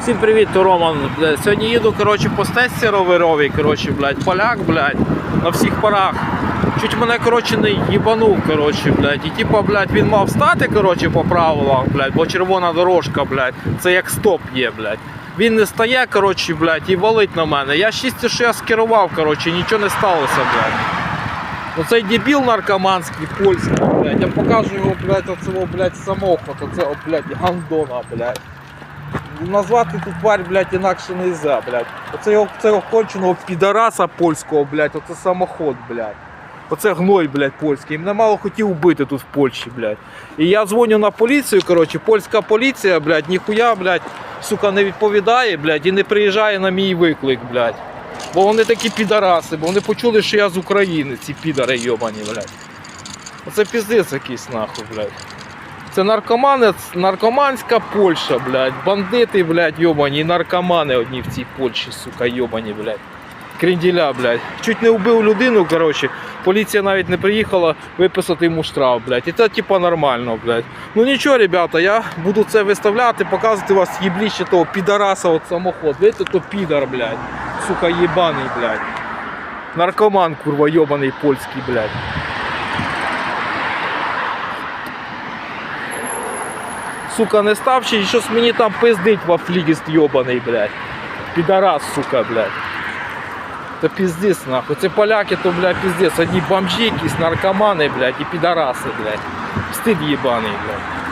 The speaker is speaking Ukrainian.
Всім привіт, Роман. Блядь, Сьогодні їду коротше, по стесці роверовій, коротше, блядь, поляк, блядь, на всіх парах. Чуть мене коротше, не їбанув, коротше, блядь. І типа, блядь, він мав стати коротше, по правилах, блядь, бо червона дорожка, блядь, це як стоп є, блядь. Він не стає, коротше, блядь, і валить на мене. Я щастя, що я скерував, коротше, нічого не сталося, блядь. Оцей дебіл наркоманський, польський, блядь. Я покажу його, блядь, оцього, блядь, самоход, оце, блядь, гандона, блядь. Назвати ту тварь, блядь, інакше не можна, блядь. Оце його, цього конченого підараса польського, блядь, оце самоход, блядь. Оце гной, блядь, польський. Мене мало хотів вбити тут в Польщі, блядь. І я дзвоню на поліцію, коротше, польська поліція, блядь, ніхуя, блядь, сука, не відповідає, блядь, і не приїжджає на мій виклик, блядь. Бо вони такі підараси, бо вони почули, що я з України, ці підари йобані, блядь. Оце піздець якийсь нахуй, блядь. Це наркомани, наркоманська Польща, блядь. Бандити, блядь, йобані, і наркомани одні в цій Польщі, сука, йобані, блядь. Кренділя, блядь. Чуть не вбив людину, коротше. Поліція навіть не приїхала виписати йому штраф, блядь. І це типа нормально, блядь. Ну нічого, ребята, я буду це виставляти, показувати вас їбліще того підараса от самоход. Видите, то підар, блядь. Сука, єбаний, блядь. Наркоман, курва, йобаний польський, блядь. Сука, не ставчий, щось мені там пиздить вафлігіст йобаний, блядь. Підарас, сука, блядь. Та пиздец, нахуй. Це поляки, то, блядь, пиздец. Одні бомжі якісь, наркомани, блядь, і підараси, блядь. Стид їбаний, блядь.